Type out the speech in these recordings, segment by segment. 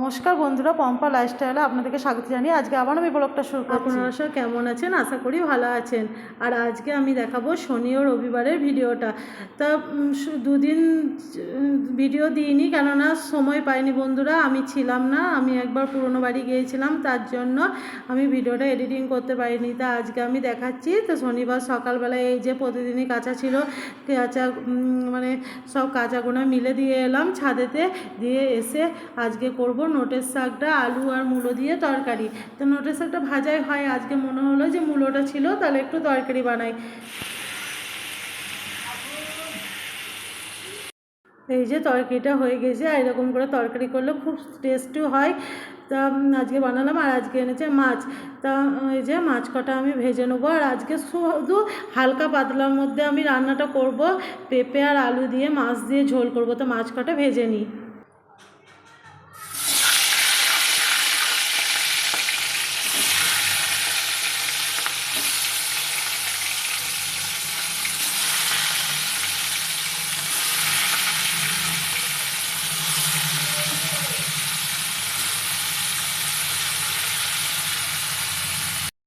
নমস্কার বন্ধুরা, পম্পা লাইফস্টাইলে আপনাদেরকে স্বাগত জানিয়ে আজকে আবার আমি ব্লগটা শুরু করছি। আপনারা সব কেমন আছেন? আশা করি ভালো আছেন। আর আজকে আমি দেখাবো শনি ও রবিবারের ভিডিওটা। তা দুদিন ভিডিও দিইনি, কেননা সময় পাইনি বন্ধুরা। আমি ছিলাম না, আমি একবার পুরনো বাড়ি গিয়েছিলাম, তার জন্য আমি ভিডিওটা এডিটিং করতে পারিনি। তা, আজকে আমি দেখাচ্ছি, তো শনিবার সকালবেলায় এই যে প্রতিদিনই কাঁচা ছিল, কাঁচা মানে সব কাঁচাগোনা মিলে দিয়ে এলাম ছাদেতে, দিয়ে এসে আজকে করব নোটের শাকটা, আলু আর মূলো দিয়ে তরকারি। তো নোটের শাকটা ভাজাই হয়। আজকে মনে হলো যে মূলোটা ছিল, তাহলে একটু তরকারি বানাই। এই যে তরকারিটা হয়ে গেছে, আর এরকম করে তরকারি করলে খুব টেস্টি হয়। তা আজকে বানালাম, আর আজকে এনেছে মাছ। তা এই যে মাছ কটা আমি ভেজে নেব। আর আজকে শুধু হালকা পাতলার মধ্যে আমি রান্নাটা করব। পেঁপে আর আলু দিয়ে মাছ দিয়ে ঝোল করব। তো মাছ কটা ভেজে নিই।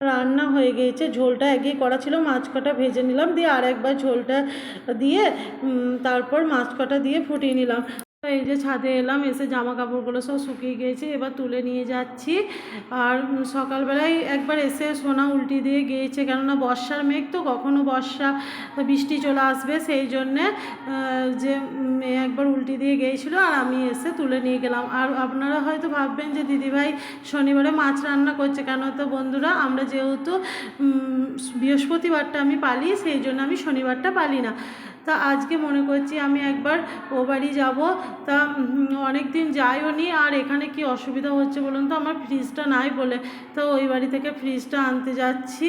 রান্না হয়ে গিয়েছে। ঝোলটা একই করা ছিল। মাছ কটা ভেজে নিলাম। দিয়ে আর একবার ঝোলটা দিয়ে তারপর মাছ কটা দিয়ে ফুটিয়ে নিলাম। এই যে ছাদে এলাম, এসে জামা কাপড়গুলো সব শুকিয়ে গিয়েছে, এবার তুলে নিয়ে যাচ্ছি। আর সকালবেলায় একবার এসে সোনা উল্টি দিয়ে গিয়েছে, কেননা বর্ষার মেঘ তো, কখনো বর্ষা বৃষ্টি চলে আসবে, সেই জন্যে যে এ একবার উল্টি দিয়ে গিয়েছিল, আর আমি এসে তুলে নিয়ে গেলাম। আর আপনারা হয়তো ভাববেন যে, দিদিভাই শনিবারে মাছ রান্না করছে কেন? তো বন্ধুরা, আমরা যেহেতু বৃহস্পতিবারটা আমি পালি, সেই জন্য আমি শনিবারটা পালি না। তা আজকে মনে করছি আমি একবার ও বাড়ি যাব। তা অনেক দিন যাইও নি, আর এখানে কি অসুবিধা হচ্ছে বলুন তো? আমার ফ্রিজটা নাই বলে। তো ওই বাড়ি থেকে ফ্রিজটা আনতে যাচ্ছি।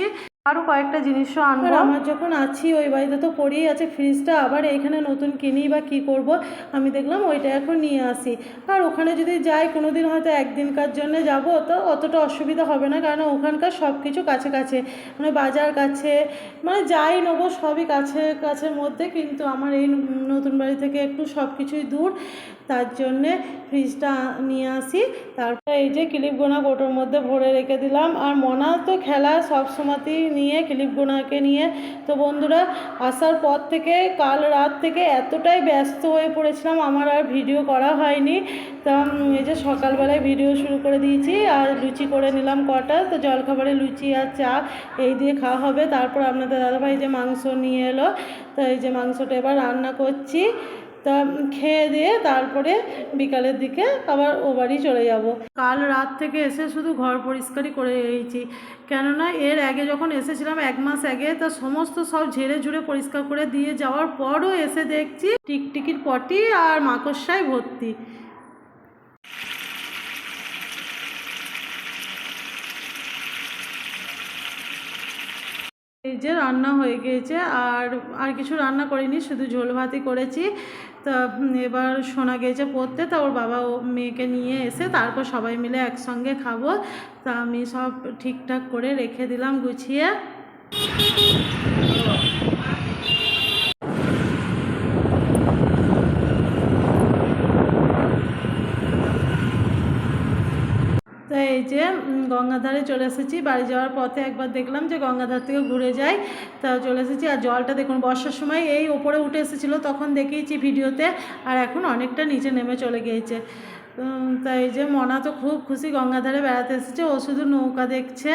আরও কয়েকটা জিনিসও আনব। আমার যখন আছি, ওই বাড়িতে তো পড়েই আছে ফ্রিজটা আবার এইখানে নতুন কিনি বা কি করব, আমি দেখলাম ওইটা এখন নিয়ে আসি। আর ওখানে যদি যাই কোনো দিন হয়তো একদিনকার জন্য যাব, তো অতটা অসুবিধা হবে না, কারণ ওখানকার সব কিছু কাছে। কাছে মানে বাজার কাছে মানে যাই নেব সবই কাছে কাছের মধ্যে, কিন্তু আমার এই নতুন বাড়ি থেকে একটু সব কিছুই দূর, তার জন্যে ফ্রিজটা নিয়ে আসি। তারপর এই যে ক্লিপ গোনা কোটোর মধ্যে ভরে রেখে দিলাম। আর মনা তো খেলা সব সময়তেই নিয়ে, ক্লিপ গোনাকে নিয়ে। তো বন্ধুরা, আসার পর থেকে, কাল রাত থেকে এতটাই ব্যস্ত হয়ে পড়েছিলাম, আমার আর ভিডিও করা হয়নি। তা এই যে সকালবেলায় ভিডিও শুরু করে দিয়েছি, আর লুচি করে নিলাম কটা। তো জলখাবারে লুচি আর চা এই দিয়ে খাওয়া হবে। তারপর আপনাদের দাদাভাই যে মাংস নিয়ে এলো, তো এই যে মাংসটা এবার রান্না করছি। তা খেয়ে দিয়ে তারপরে বিকালের দিকে আবার ও বাড়ি চলে যাব। কাল রাত থেকে এসে শুধু ঘর পরিষ্কারই করে এসেছি। কেননা এর আগে যখন এসেছিলাম এক মাস আগে, তা সমস্ত সব ঝেড়ে ঝুড়ে পরিষ্কার করে দিয়ে যাওয়ার পরও এসে দেখছি টিকটিকির পটি আর মাকড়সায় ভর্তি। এই যে রান্না হয়ে গিয়েছে, আর আর কিছু রান্না করিনি, শুধু ঝোল ভাতই করেছি। তা এবার সোনা গেছে পড়তে তা ওর বাবা ও মেয়েকে নিয়ে এসে তারপর সবাই মিলে একসঙ্গে খাব। তা আমি সব ঠিকঠাক করে রেখে দিলাম গুছিয়ে তো এই যে গঙ্গাধারে চলে এসেছি। বাড়ি যাওয়ার পথে একবার দেখলাম যে গঙ্গাধার থেকে ঘুরে যাই। তা চলে এসেছি আর জলটা দেখুন বর্ষার সময় এই ওপরে উঠে এসেছিল তখন দেখিয়েছি ভিডিওতে আর এখন অনেকটা নিচে নেমে চলে গিয়েছে। তাই এই যে মনা তো খুব খুশি গঙ্গাধারে বেড়াতে এসেছে ও শুধু নৌকা দেখছে।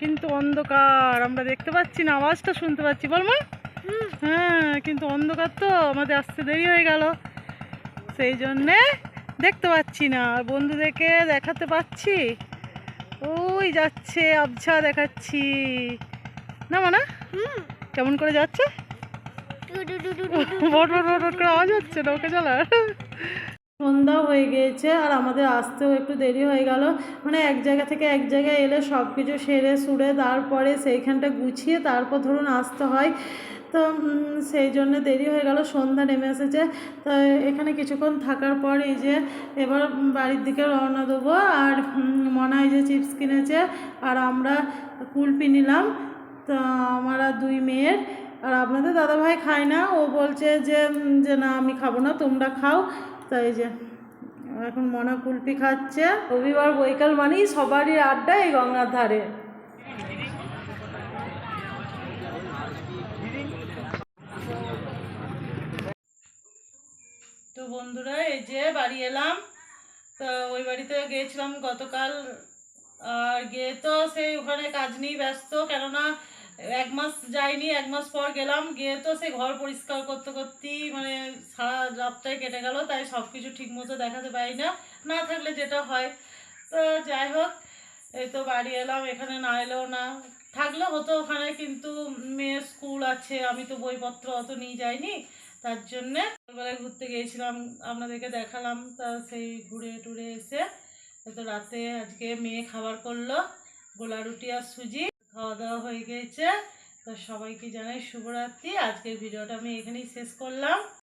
কিন্তু অন্ধকার আমরা দেখতে পাচ্ছি না আওয়াজটা শুনতে পাচ্ছি। বল মা। হ্যাঁ কিন্তু অন্ধকার তো আমাদের আসতে দেরি হয়ে গেল। সেই জন্যে দেখতে পাচ্ছি না আর বন্ধুদেরকে দেখাতে পাচ্ছি? ওই যাচ্ছে আবছা দেখাচ্ছি। না মানে? কেমন করে যাচ্ছে? বট বট বট বট করে আওয়াজ হচ্ছে নৌকে চলার সন্ধ্যা হয়ে গিয়েছে আর আমাদের আসতেও একটু দেরি হয়ে গেল মানে এক জায়গা থেকে এক জায়গায় এলে সব কিছু সেরে সুরে তারপরে সেইখানটা গুছিয়ে তারপর ধরুন আসতে হয় তো সেই জন্য দেরি হয়ে গেল, সন্ধ্যা নেমে এসেছে। তো এখানে কিছুক্ষণ থাকার পর এই যে এবার বাড়ির দিকে রওনা দেবো। আর মনে হয় যে চিপস কিনেছে, আর আমরা কুলপি নিলাম। তো আমার দুই মেয়ের। আর আপনাদের দাদাভাই খায় না, ও বলছে যে যে না, আমি খাব না, তোমরা খাও। তাই যে, এখন মনা কুলপি খাচ্ছে। রবিবার বৈকাল মানেই সবারই আড্ডা এই গঙ্গার ধারে। তো বন্ধুরা, এই যে বাড়ি এলাম। তো ওই বাড়িতে গিয়েছিলাম গতকাল। আর গিয়ে তো সেই ওখানে কাজ নিয়ে ব্যস্ত, কেননা এক মাস যাইনি, এক মাস পর গেলাম। গিয়ে তো সেই ঘর পরিষ্কার করতে করতেই মানে সারা রাতটাই কেটে গেল, তাই সব কিছু ঠিক মতো দেখাতে পারি না। না থাকলে যেটা হয়। তো যাই হোক, এই তো বাড়ি এলাম, এখানে না এলেও না। থাকলে হতো ওখানে, কিন্তু মেয়ের স্কুল আছে, আমি তো বইপত্র অত নিয়ে যাইনি। তার জন্যে সকালবেলায় ঘুরতে গিয়েছিলাম, আপনাদেরকে দেখালাম তা সেই ঘুরে টুরে এসে। তো রাতে আজকে মেয়ে খাবার করল, গোলা রুটি আর সুজি, খাওয়া দাওয়া হয়ে গেছে তো সবাইকে জানাই শুভরাত্রি। আজকের ভিডিওটা আমি এখানেই শেষ করলাম।